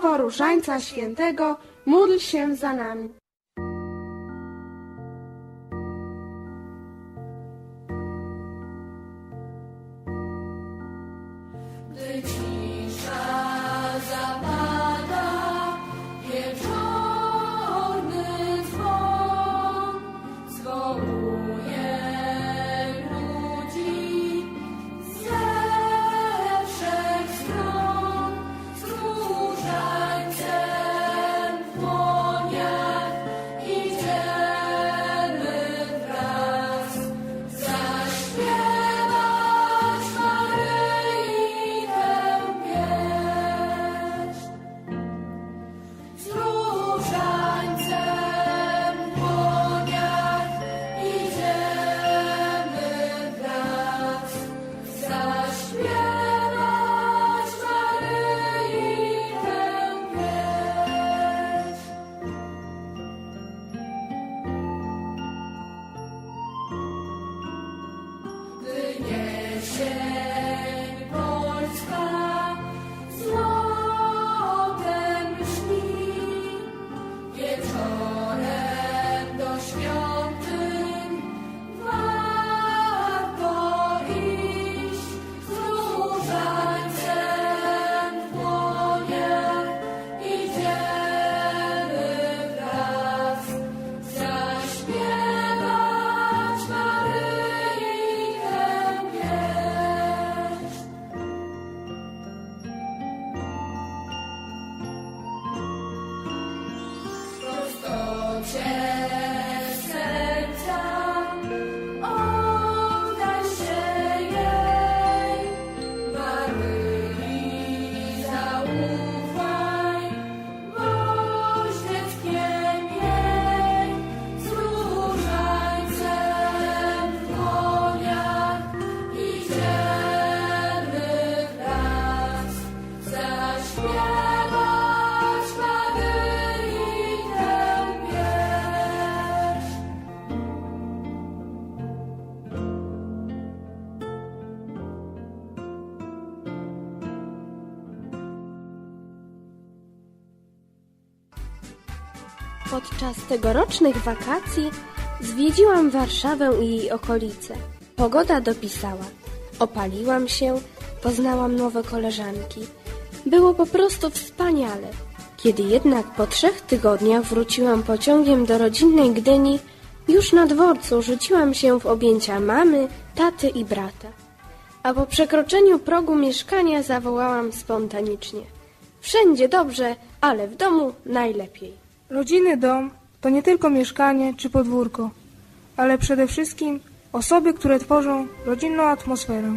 Królowo Różańca Świętego, módl się za nami. Podczas tegorocznych wakacji zwiedziłam Warszawę i jej okolice. Pogoda dopisała. Opaliłam się, poznałam nowe koleżanki. Było po prostu wspaniale. Kiedy jednak po trzech tygodniach wróciłam pociągiem do rodzinnej Gdyni, już na dworcu rzuciłam się w objęcia mamy, taty i brata. A po przekroczeniu progu mieszkania zawołałam spontanicznie. Wszędzie dobrze, ale w domu najlepiej. Rodzinny dom to nie tylko mieszkanie czy podwórko, ale przede wszystkim osoby, które tworzą rodzinną atmosferę.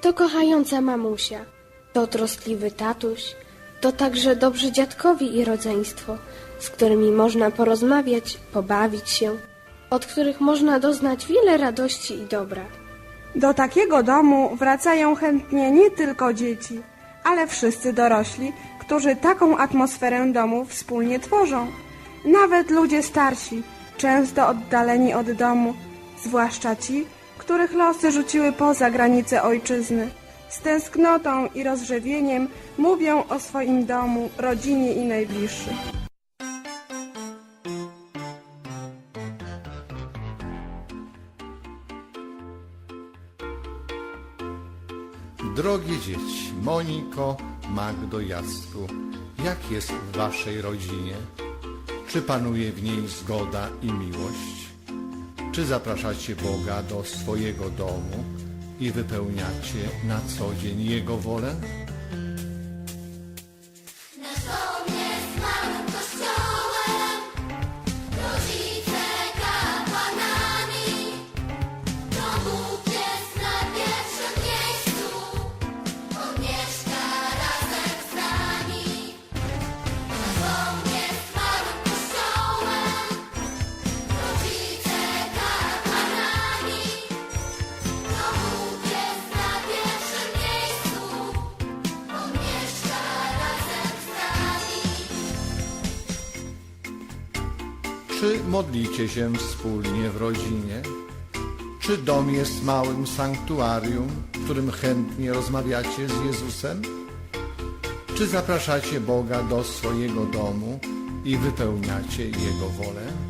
To kochająca mamusia, to troskliwy tatuś, to także dobrzy dziadkowi i rodzeństwo, z którymi można porozmawiać, pobawić się, od których można doznać wiele radości i dobra. Do takiego domu wracają chętnie nie tylko dzieci, ale wszyscy dorośli, którzy taką atmosferę domu wspólnie tworzą. Nawet ludzie starsi, często oddaleni od domu, zwłaszcza ci, których losy rzuciły poza granice ojczyzny. Z tęsknotą i rozrzewieniem mówią o swoim domu, rodzinie i najbliższych. Drogie dzieci, Moniko, Magdo, Jacku, jak jest w waszej rodzinie? Czy panuje w niej zgoda i miłość? Czy zapraszacie Boga do swojego domu i wypełniacie na co dzień Jego wolę? Modlicie się wspólnie w rodzinie? Czy dom jest małym sanktuarium, w którym chętnie rozmawiacie z Jezusem? Czy zapraszacie Boga do swojego domu i wypełniacie Jego wolę?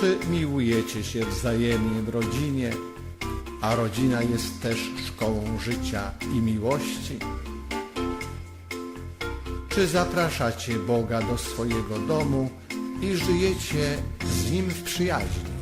Czy miłujecie się wzajemnie w rodzinie, a rodzina jest też szkołą życia i miłości? Czy zapraszacie Boga do swojego domu i żyjecie z Nim w przyjaźni?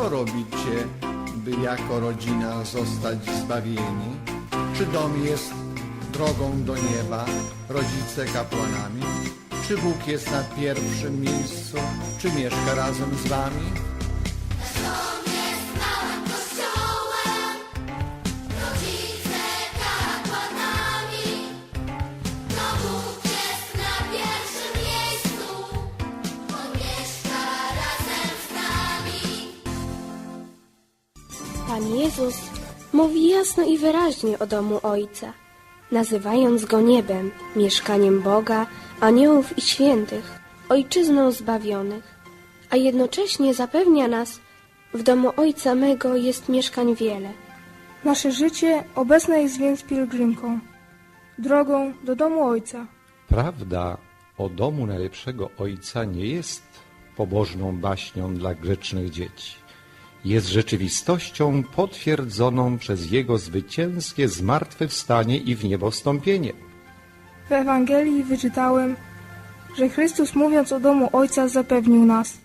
Co robicie, by jako rodzina zostać zbawieni? Czy dom jest drogą do nieba, rodzice kapłanami? Czy Bóg jest na pierwszym miejscu? Czy mieszka razem z wami? Jezus mówi jasno i wyraźnie o domu Ojca, nazywając go niebem, mieszkaniem Boga, aniołów i świętych, ojczyzną zbawionych, a jednocześnie zapewnia nas, w domu Ojca mego jest mieszkań wiele. Nasze życie obecne jest więc pielgrzymką, drogą do domu Ojca. Prawda o domu najlepszego ojca nie jest pobożną baśnią dla grzecznych dzieci. Jest rzeczywistością potwierdzoną przez jego zwycięskie zmartwychwstanie i w niebo wstąpienie. W Ewangelii wyczytałem, że Chrystus mówiąc o domu Ojca zapewnił nas.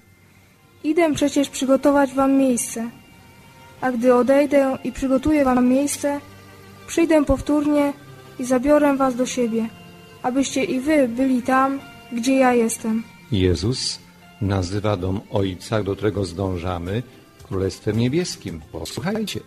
Idę przecież przygotować wam miejsce, a gdy odejdę i przygotuję wam miejsce, przyjdę powtórnie i zabiorę was do siebie, abyście i wy byli tam, gdzie ja jestem. Jezus nazywa dom ojca, do którego zdążamy, Królestwem Niebieskim. Posłuchajcie.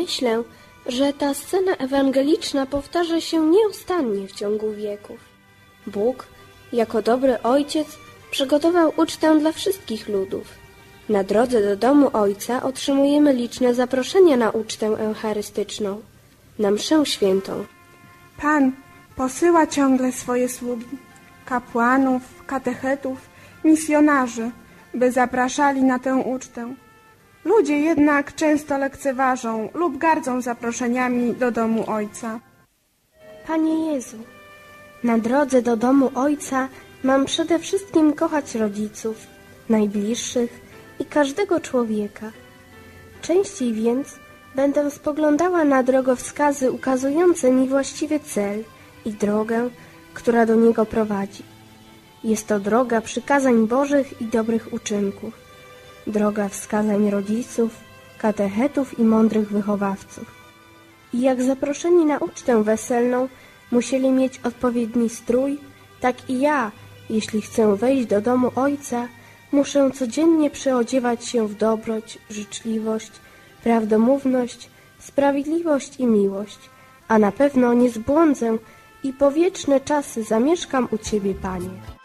Myślę, że ta scena ewangeliczna powtarza się nieustannie w ciągu wieków. Bóg, jako dobry ojciec, przygotował ucztę dla wszystkich ludów. Na drodze do domu Ojca otrzymujemy liczne zaproszenia na ucztę eucharystyczną, na mszę świętą. Pan posyła ciągle swoje sługi, kapłanów, katechetów, misjonarzy, by zapraszali na tę ucztę. Ludzie jednak często lekceważą lub gardzą zaproszeniami do domu Ojca. Panie Jezu, na drodze do domu Ojca mam przede wszystkim kochać rodziców, najbliższych i każdego człowieka. Częściej więc będę spoglądała na drogowskazy ukazujące mi właściwy cel i drogę, która do niego prowadzi. Jest to droga przykazań Bożych i dobrych uczynków, droga wskazań rodziców, katechetów i mądrych wychowawców. I jak zaproszeni na ucztę weselną musieli mieć odpowiedni strój, tak i ja, jeśli chcę wejść do domu ojca, muszę codziennie przeodziewać się w dobroć, życzliwość, prawdomówność, sprawiedliwość i miłość, a na pewno nie zbłądzę i po wieczne czasy zamieszkam u Ciebie, Panie.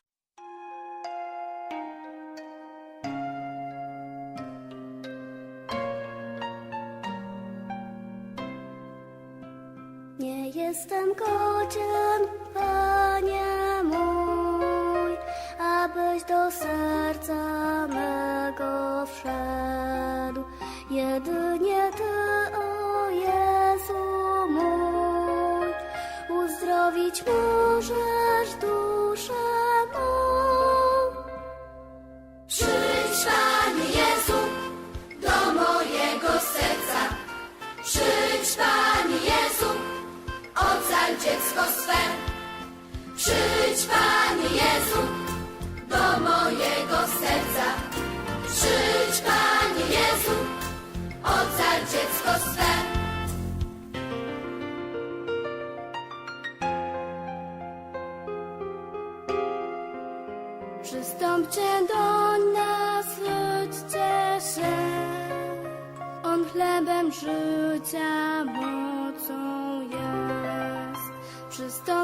Jedynie Ty, o Jezu mój, uzdrowić możesz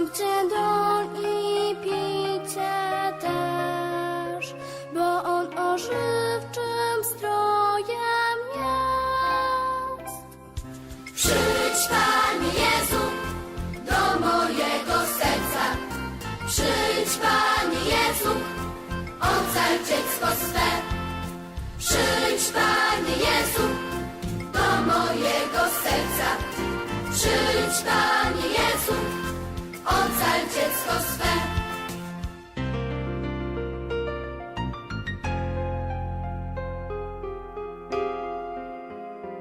Przystąpcie doń i pijcie też, bo on ożywczym strojem jest. Przyjdź, Panie Jezu, do mojego serca. Przyjdź, Panie Jezu, ocal dziecko swe. Przyjdź, Panie Jezu, do mojego serca. Przyjdź, Panie Jezu, ocal dziecko swe.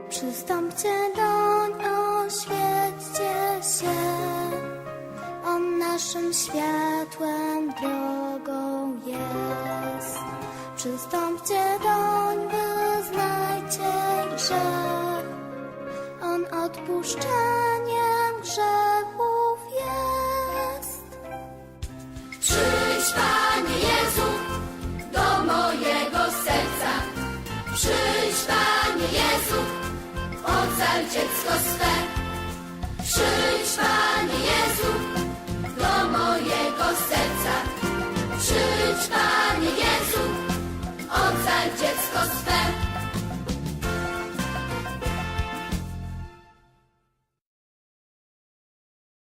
Przystąpcie doń, oświećcie się. On naszym światłem, drogą jest. Przystąpcie doń, wyznajcie grzech. On odpuszczeniem grzechów Izrael dziecko swe. Przyjdź, Panie Jezu, do mojego serca. Przyjdź, Panie Jezu, ocal dziecko swe.